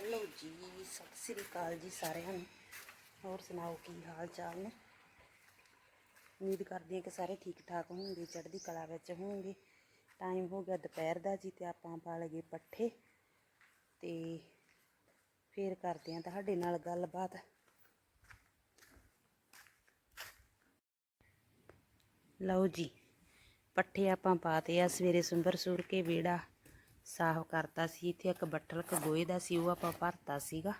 Hello ਜੀ, ਸਤਿ ਸ੍ਰੀ ਅਕਾਲ ਜੀ ਸਾਰਿਆਂ ਨੂੰ। ਹੋਰ ਸੁਣਾਓ, ਕੀ ਹਾਲ ਚਾਲ ਨੇ? ਉਮੀਦ ਕਰਦੀ ਹਾਂ ਕਿ ਸਾਰੇ ਠੀਕ ਠਾਕ ਹੋਣਗੇ, ਚੜ੍ਹਦੀ ਕਲਾ ਵਿੱਚ ਹੋਣਗੇ। ਟਾਈਮ ਹੋ ਗਿਆ ਦੁਪਹਿਰ ਦਾ ਜੀ ਤੇ ਆਪਾਂ ਪਾ ਲਗੇ ਪੱਠੇ। ਤੇ ਫੇਰ ਕਰਦੇ ਹਾਂ ਤੁਹਾਡੇ ਨਾਲ ਗੱਲਬਾਤ। ਲਓ ਜੀ, ਪੱਠੇ ਆਪਾਂ ਪਾਤੇ ਆ ਸਵੇਰੇ ਸੁੰਬਰ ਸੂਰ ਕੇ ਵਿਹੜਾ। ਸਾਫ਼ ਕਰਤਾ ਸੀ, ਇੱਥੇ ਇੱਕ ਬੱਠਲ ਕ ਗੋਹੇ ਦਾ ਸੀ, ਉਹ ਆਪਾਂ ਭਰਤਾ ਸੀਗਾ।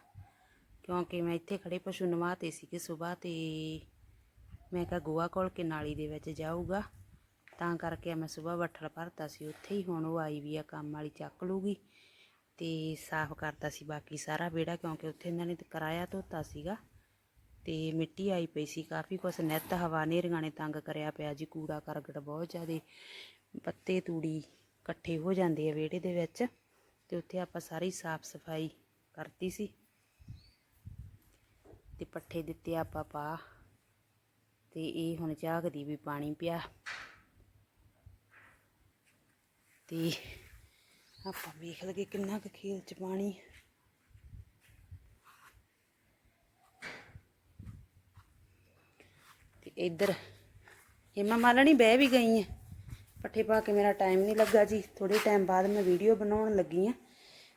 ਕਿਉਂਕਿ ਮੈਂ ਇੱਥੇ ਖੜੇ ਪਸ਼ੂ ਨਵਾਤੇ ਸੀਗੇ ਸਵੇਰ ਤੇ, ਮੈਂ ਕਿਹਾ ਗੋਹਾ ਕੋਲ ਕੇ ਨਾਲੀ ਦੇ ਵਿੱਚ ਜਾਊਗਾ। ਤਾਂ ਕਰਕੇ ਮੈਂ ਸਵੇਰ ਬੱਠਲ ਭਰਤਾ ਸੀ, ਉੱਥੇ ਹੀ ਹੁਣ ਉਹ ਆਈ ਵੀ ਆ, ਕੰਮ ਵਾਲੀ ਚੱਕ ਲੂਗੀ। ਤੇ ਸਾਫ਼ ਕਰਤਾ ਸੀ, ਬਾਕੀ ਸਾਰਾ ਵਿਹੜਾ, ਕਿਉਂਕਿ ਉੱਥੇ ਇਹਨਾਂ ਨੇ ਕਰਾਇਆ ਧੋਤਾ ਸੀਗਾ। ਤੇ ਮਿੱਟੀ ਆਈ ਪਈ ਸੀ, ਕਾਫੀ ਕੁਛ ਨਿੱਤ ਹਵਾ ਨੇਰੀਆਂ ਨੇ ਤੰਗ ਕਰਿਆ ਪਿਆ ਜੀ, ਕੂੜਾ ਕਰਕਟ ਬਹੁਤ ਜ਼ਿਆਦੇ, ਪੱਤੇ ਤੂੜੀ ਇਕੱਠੇ ਹੋ ਜਾਂਦੇ ਆ ਵਿਹੜੇ ਦੇ ਵਿੱਚ ਤੇ ਉੱਥੇ ਆਪਾਂ ਸਾਰੀ ਸਾਫ਼ ਸਫ਼ਾਈ ਕਰਤੀ ਸੀ। ਤੇ ਪੱਠੇ ਦਿੱਤੇ ਆਪਾਂ ਪਾ ਤੇ ਇਹ ਹੁਣ ਝਾਕਦੀ ਵੀ ਪਾਣੀ ਪਿਆ। ਤੇ ਆਪਾਂ ਵੇਖ ਲਗੇ ਕਿੰਨਾ ਕੁ ਖੇਲ ਚ ਪਾਣੀ। ਤੇ ਇੱਧਰ ਹਿਮਾ ਮਾਲਣੀ ਬਹਿ ਵੀ ਗਈ ਹੈ। ਪੱਠੇ ਪਾ ਕੇ ਮੇਰਾ ਟਾਈਮ ਨਹੀਂ ਲੱਗਾ ਜੀ। ਥੋੜੇ ਟਾਈਮ ਬਾਅਦ ਮੈਂ ਵੀਡੀਓ ਬਣਾਉਣ ਲੱਗੀ ਆ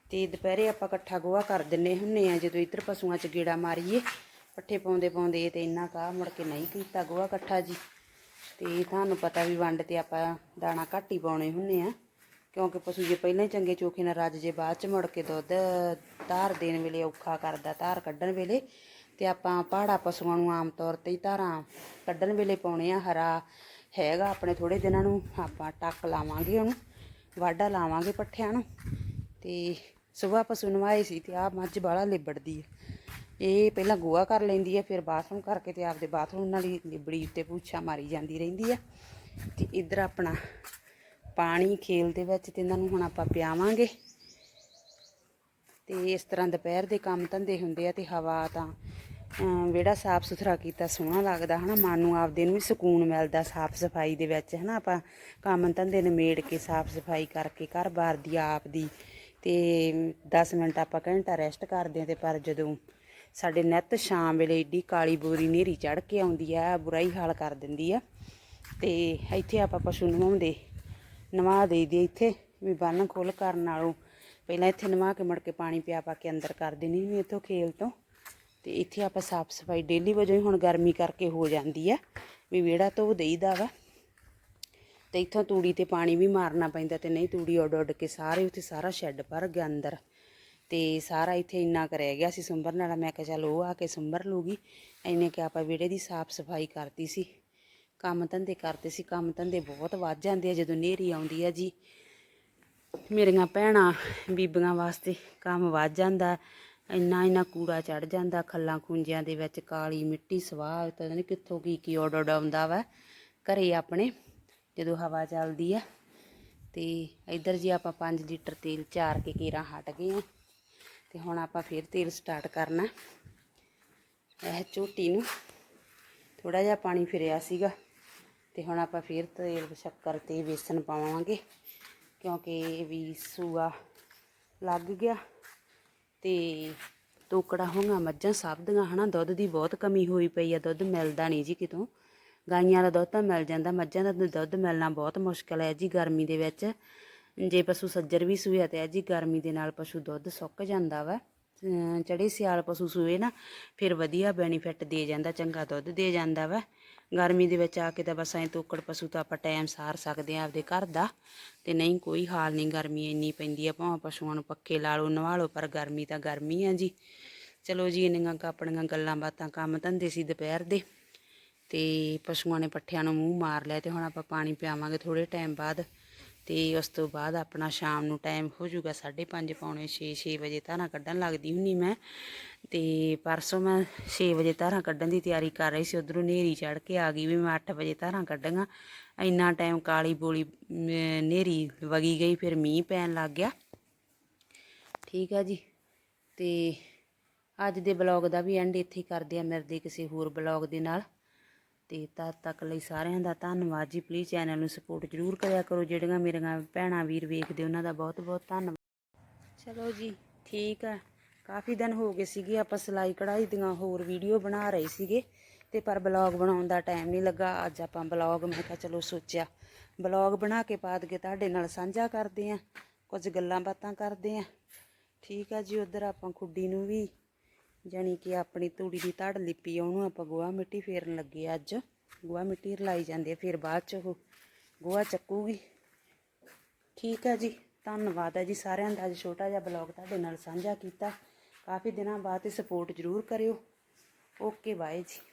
ਤੇ ਦੁਪਹਿਰੇ ਆਪਾਂ ਇਕੱਠਾ ਗੋਹਾ ਕਰ ਦਿੰਨੇ ਹੁੰਨੇ ਆ, ਜਦੋਂ ਇੱਧਰ ਪਸ਼ੂਆਂ 'ਚ ਗੇੜਾ ਮਾਰੀਏ। ਪੱਠੇ ਪਾਉਂਦੇ ਪਾਉਂਦੇ ਤੇ ਇੰਨਾ ਕਾ ਮੁੜ ਕੇ ਨਹੀਂ ਕੀਤਾ ਗੋਹਾ ਇਕੱਠਾ ਜੀ। ਤੇ ਤੁਹਾਨੂੰ ਪਤਾ ਵੀ ਵੰਡ ਤੇ ਆਪਾਂ ਦਾਣਾ ਘੱਟ ਹੀ ਪਾਉਣੇ ਹੁੰਨੇ ਆ। ਕਿਉਂਕਿ ਪਸ਼ੂ ਜੇ ਪਹਿਲਾਂ ਹੀ ਚੰਗੇ ਚੋਖੇ ਨਾਲ ਰੱਜ ਜੇ, ਬਾਅਦ 'ਚ ਮੁੜ ਕੇ ਦੁੱਧ ਧਾਰ ਦੇਣ ਵੇਲੇ ਔਖਾ ਕਰਦਾ, ਧਾਰ ਕੱਢਣ ਵੇਲੇ। ਤੇ ਆਪਾਂ ਪਹਾੜਾ ਪਸ਼ੂਆਂ ਨੂੰ ਆਮ ਤੌਰ ਤੇ ਹੀ ਧਾਰਾਂ ਕੱਢਣ ਵੇਲੇ ਪਾਉਣੇ ਆ, ਹਰਾ ਹੈਗਾ ਆਪਣੇ ਥੋੜੇ ਦਿਨਾਂ ਨੂੰ, ਆਪਾਂ ਟੱਕ ਲਾਵਾਂਗੇ ਉਹਨੂੰ, ਵਾਢਾ ਲਾਵਾਂਗੇ ਪੱਠਿਆਂ ਨੂੰ। ਤੇ ਸਵੇਰ ਆਪਾਂ ਨਵਾਏ ਸੀ ਤੇ ਆ ਮੱਝ ਬਾਲਾ ਲਿਬੜਦੀ ਹੈ ਇਹ ਪਹਿਲਾਂ ਗੋਹਾ ਕਰ ਲੈਂਦੀ ਹੈ ਫਿਰ ਬਾਥਰੂਮ ਕਰਕੇ ਤੇ ਆਪਦੇ ਬਾਥਰੂਮ ਨਾਲ ਹੀ ਲਿਬੜੀ ਉੱਤੇ ਪੂਛਾ ਮਾਰੀ ਜਾਂਦੀ ਰਹਿੰਦੀ ਹੈ ਤੇ ਇੱਧਰ ਆਪਣਾ ਪਾਣੀ ਖੇਲ ਦੇ ਵਿੱਚ ਤੇ ਇਹਨਾਂ ਨੂੰ ਹੁਣ ਆਪਾਂ ਪਿਆਵਾਂਗੇ। ਤੇ ਇਸ ਤਰ੍ਹਾਂ ਦੁਪਹਿਰ ਦੇ ਕੰਮ ਧੰਦੇ ਹੁੰਦੇ ਆ ਤੇ ਹਵਾ ਤਾਂ ਵਿਹੜਾ ਸਾਫ਼ ਸੁਥਰਾ ਕੀਤਾ, ਸੋਹਣਾ ਲੱਗਦਾ, ਹਨਾ, ਮਨ ਨੂੰ ਆਪਦੇ ਨੂੰ ਵੀ ਸਕੂਨ ਮਿਲਦਾ ਸਾਫ਼ ਸਫ਼ਾਈ ਦੇ ਵਿੱਚ, ਹਨਾ, ਆਪਾਂ ਕੰਮ ਧੰਦੇ ਨਿਮੇੜ ਕੇ ਸਾਫ਼ ਸਫ਼ਾਈ ਕਰਕੇ ਘਰ-ਬਾਰ ਦੀ ਆਪ ਦੀ ਤੇ 10 ਮਿੰਟ ਆਪਾਂ ਘੰਟਾ ਰੈਸਟ ਕਰਦੇ ਆ ਤੇ ਪਰ ਜਦੋਂ ਸਾਡੇ ਨਿੱਤ ਸ਼ਾਮ ਵੇਲੇ ਏਡੀ ਕਾਲੀ ਬੋਰੀ ਨੇਰੀ ਚੜ ਕੇ ਆਉਂਦੀ ਆ, ਬੁਰਾਈ ਹਾਲ ਕਰ ਦਿੰਦੀ ਆ ਤੇ ਇੱਥੇ ਆਪਾਂ ਪਸ਼ੂ ਨਵਾਉਂਦੇ, ਨਵਾ ਦੇਈਦੇ ਇੱਥੇ ਵੀ ਬੰਨ ਖੋਲ ਕਰਨ ਨਾਲੋਂ, ਪਹਿਲਾਂ ਇੱਥੇ ਨਵਾ ਕੇ ਮੁੜ ਕੇ ਪਾਣੀ ਪਿਆ ਪਾ ਕੇ ਅੰਦਰ ਕਰ ਦੇਣੀ ਵੀ ਇੱਥੋਂ ਖੇਲ ਤੋਂ ਤੇ ਇੱਥੇ ਆਪਾਂ ਸਾਫ਼ ਸਫ਼ਾਈ ਡੇਲੀ ਵਜੋਂ ਹੀ ਹੁਣ ਗਰਮੀ ਕਰਕੇ ਹੋ ਜਾਂਦੀ ਆ, ਵੀ ਵਿਹੜਾ ਧੋ ਦੇਈਦਾ ਵਾ। ਤੇ ਇੱਥੋਂ ਤੂੜੀ ਤੇ ਪਾਣੀ ਵੀ ਮਾਰਨਾ ਪੈਂਦਾ ਤੇ ਨਹੀਂ ਤੂੜੀ ਉੱਡ ਉੱਡ ਕੇ ਸਾਰੇ ਉੱਥੇ ਸਾਰਾ ਸ਼ੈੱਡ ਭਰ ਗਿਆ ਅੰਦਰ। ਤੇ ਸਾਰਾ ਇੱਥੇ ਇੰਨਾ ਕੁ ਰਹਿ ਗਿਆ ਸੀ ਸੁੰਬਰ ਵਾਲਾ ਮੈਂ ਕਿਹਾ ਚੱਲ ਉਹ ਆ ਕੇ ਸੁੰਬਰ ਲੂਗੀ। ਇੰਨੇ ਕਿ ਆਪਾਂ ਵਿਹੜੇ ਦੀ ਸਾਫ਼ ਸਫ਼ਾਈ ਕਰਤੀ ਸੀ। ਕੰਮ ਧੰਦੇ ਕਰਦੇ ਸੀ, ਕੰਮ ਧੰਦੇ ਬਹੁਤ ਵੱਧ ਜਾਂਦੇ ਆ ਜਦੋਂ ਨੇਰੀ ਆਉਂਦੀ ਆ ਜੀ। ਮੇਰੀਆਂ ਭੈਣਾਂ, ਬੀਬੀਆਂ ਵਾਸਤੇ ਕੰਮ ਵੱਧ ਜਾਂਦਾ। ਇੰਨਾ ਇੰਨਾ ਕੂੜਾ ਚੜ ਜਾਂਦਾ, ਖੱਲਾਂ ਖੁੰਝਿਆਂ ਦੇ ਵਿੱਚ ਕਾਲੀ ਮਿੱਟੀ, ਸਵਾਹ ਤਾਂ ਨਹੀਂ ਕਿੱਥੋਂ ਕੀ ਕੀ ਉੱਡ ਆਉਂਦਾ ਵਾ। ਘਰੇ ਆਪਣੇ, ਜਦੋਂ ਹਵਾ ਚੱਲਦੀ ਆ, ਤੇ ਇੱਧਰ ਜੀ ਆਪਾਂ 5 ਲੀਟਰ ਤੇਲ ਚਾਰ ਕੇ ਕੇਰਾ ਹਟ ਗਏ ਆ, ਤੇ ਹੁਣ ਆਪਾਂ ਫਿਰ ਤੇਲ ਸਟਾਰਟ ਕਰਨਾ। ਇਹ ਝੋਟੀ ਨੂੰ ਥੋੜਾ ਜਿਹਾ ਪਾਣੀ ਫਿਰਿਆ ਸੀਗਾ, ਤੇ ਹੁਣ ਆਪਾਂ ਫਿਰ ਤੇਲ, ਸ਼ੱਕਰ ਤੇ ਵੇਸਣ ਪਾਵਾਂਗੇ, ਕਿਉਂਕਿ ਵੀ ਸੂਆ ਲੱਗ ਗਿਆ। ਤੇ ਤੋਕੜਾ ਹੋਗਾ ਮੱਝਾਂ ਸਭ ਦੀਆਂ, ਹਨਾ, ਦੁੱਧ ਦੀ ਬਹੁਤ ਕਮੀ ਹੋਈ ਪਈ ਆ, ਦੁੱਧ ਮਿਲਦਾ ਨਹੀਂ ਜੀ ਕਿਤੋਂ। ਗਾਈਆਂ ਦਾ ਦੁੱਧ ਤਾਂ ਮਿਲ ਜਾਂਦਾ, ਮੱਝਾਂ ਦਾ ਦੁੱਧ ਮਿਲਣਾ ਬਹੁਤ ਮੁਸ਼ਕਲ ਹੈ ਜੀ ਗਰਮੀ ਦੇ ਵਿੱਚ। ਜੇ ਪਸ਼ੂ ਸੱਜਰ ਵੀ ਸੂਇਆ ਤੇ ਜੀ, ਗਰਮੀ ਦੇ ਨਾਲ ਪਸ਼ੂ ਦੁੱਧ ਸੁੱਕ ਜਾਂਦਾ ਵਾ। ਚੜੇ ਸਿਆਲ ਪਸ਼ੂ ਸੂਏ ਨਾ, ਫਿਰ ਵਧੀਆ ਬੈਨੀਫਿਟ ਦੇ ਜਾਂਦਾ, ਚੰਗਾ ਦੁੱਧ ਦੇ ਜਾਂਦਾ ਵਾ। ਗਰਮੀ ਦੇ ਵਿੱਚ ਆ ਕੇ ਤਾਂ ਬਸ ਐ ਤੋਕੜ ਪਸ਼ੂ ਤਾਂ ਆਪਾਂ ਟਾਈਮ ਸਾਰ ਸਕਦੇ ਆ ਆਪਦੇ ਘਰ ਦਾ। ਤੇ ਨਹੀਂ, ਕੋਈ ਹਾਲ ਨਹੀਂ, ਗਰਮੀ ਇੰਨੀ ਪੈਂਦੀ ਆ, ਭਾਵੇਂ ਪਸ਼ੂਆਂ ਨੂੰ ਪੱਕੇ ਲਾ ਲਓ, ਨਵਾ ਲਓ, ਪਰ ਗਰਮੀ ਤਾਂ ਗਰਮੀ ਆ ਜੀ। ਚਲੋ ਜੀ, ਇੰਨੀਆਂ ਆਪਣੀਆਂ ਗੱਲਾਂ ਬਾਤਾਂ, ਕੰਮ ਧੰਦੇ ਸੀ ਦੁਪਹਿਰ ਦੇ। ਤੇ ਪਸ਼ੂਆਂ ਨੇ ਪੱਠਿਆਂ ਨੂੰ ਮੂੰਹ ਮਾਰ ਲਿਆ ਤੇ ਹੁਣ ਆਪਾਂ ਪਾਣੀ ਪਿਆਵਾਂਗੇ ਥੋੜੇ ਟਾਈਮ ਬਾਅਦ। ਤੇ ਉਸ ਤੋਂ ਬਾਅਦ ਆਪਣਾ ਸ਼ਾਮ ਨੂੰ ਟਾਈਮ ਹੋ ਜਾਊਗਾ 5:30 ਪੌਣੇ 6 6 ਵਜੇ ਧਾਰਾਂ ਕੱਢਣ ਲੱਗਦੀ ਹੁੰਨੀ ਮੈਂ। ਤੇ ਪਰਸੋਂ ਮੈਂ 6 ਵਜੇ ਧਾਰਾਂ ਕੱਢਣ ਦੀ ਤਿਆਰੀ ਕਰ ਰਹੀ ਸੀ, ਉਧਰੋਂ ਨੇਰੀ ਚੜ ਕੇ ਆ ਗਈ ਵੀ ਮੈਂ 8 ਵਜੇ ਧਾਰਾਂ ਕੱਢਾਂਗਾ। ਇੰਨਾ ਟਾਈਮ ਕਾਲੀ ਬੋਲੀ ਨੇਰੀ ਵਗੀ ਗਈ, ਫਿਰ ਮੀਂਹ ਪੈਣ ਲੱਗ ਗਿਆ। ਠੀਕ ਆ ਜੀ। ਤੇ ਅੱਜ ਦੇ ਬਲੌਗ ਦਾ ਵੀ ਐਂਡ ਇੱਥੇ ਕਰਦੇ ਆ, ਮਿਲਦੇ ਕਿਸੇ ਹੋਰ ਬਲੌਗ ਦੇ ਨਾਲ। ਤੇ ਤਦ ਤੱਕ ਲਈ ਸਾਰਿਆਂ ਦਾ ਧੰਨਵਾਦ ਜੀ। ਪਲੀਜ਼ ਚੈਨਲ ਨੂੰ ਸਪੋਰਟ ਜ਼ਰੂਰ ਕਰਿਆ ਕਰੋ। ਜਿਹੜੀਆਂ ਮੇਰੀਆਂ ਭੈਣਾਂ, ਵੀਰ ਵੇਖਦੇ, ਉਹਨਾਂ ਦਾ ਬਹੁਤ ਬਹੁਤ ਧੰਨਵਾਦ। ਚਲੋ ਜੀ, ਠੀਕ ਆ। ਕਾਫੀ ਦਿਨ ਹੋ ਗਏ ਸੀਗੇ, ਆਪਾਂ ਸਿਲਾਈ ਕਢਾਈ ਦੀਆਂ ਹੋਰ ਵੀਡੀਓ ਬਣਾ ਰਹੇ ਸੀਗੇ। ਤੇ ਪਰ ਬਲੌਗ ਬਣਾਉਣ ਦਾ ਟਾਈਮ ਨਹੀਂ ਲੱਗਾ। ਅੱਜ ਆਪਾਂ ਬਲੌਗ ਮੈਂ ਕਿਹਾ ਚਲੋ ਸੋਚਿਆ ਬਲੌਗ ਬਣਾ ਕੇ ਪਾ ਕੇ ਤੁਹਾਡੇ ਨਾਲ ਸਾਂਝਾ ਕਰਦੇ ਆਂ। ਕੁਝ ਗੱਲਾਂ ਬਾਤਾਂ ਕਰਦੇ ਆਂ। ਠੀਕ ਆ ਜੀ, ਉਧਰ ਆਪਾਂ ਖੁੱਡੀ ਨੂੰ ਵੀ ਜਾਣੀ ਕਿ ਆਪਣੀ ਤੂੜੀ ਦੀ ਧੜ ਲਿਪੀ ਆ, ਉਹਨੂੰ ਆਪਾਂ ਗੋਹਾ ਮਿੱਟੀ ਫੇਰਨ ਲੱਗੇ ਅੱਜ। ਗੋਹਾ ਮਿੱਟੀ ਰਲਾਈ ਜਾਂਦੀ ਆ ਫਿਰ ਬਾਅਦ ਚ ਉਹ ਗੋਹਾ ਚੱਕੂਗੀ। ਠੀਕ ਹੈ ਜੀ, ਧੰਨਵਾਦ ਹੈ ਜੀ ਸਾਰਿਆਂ ਦਾ। ਅੱਜ ਛੋਟਾ ਜਿਹਾ ਬਲੌਗ ਤੁਹਾਡੇ ਨਾਲ ਸਾਂਝਾ ਕੀਤਾ। ਕਾਫੀ ਦਿਨਾਂ ਬਾਅਦ ਇਹ ਸਪੋਰਟ ਜ਼ਰੂਰ ਕਰਿਓ। ਓਕੇ, ਬਾਏ ਜੀ।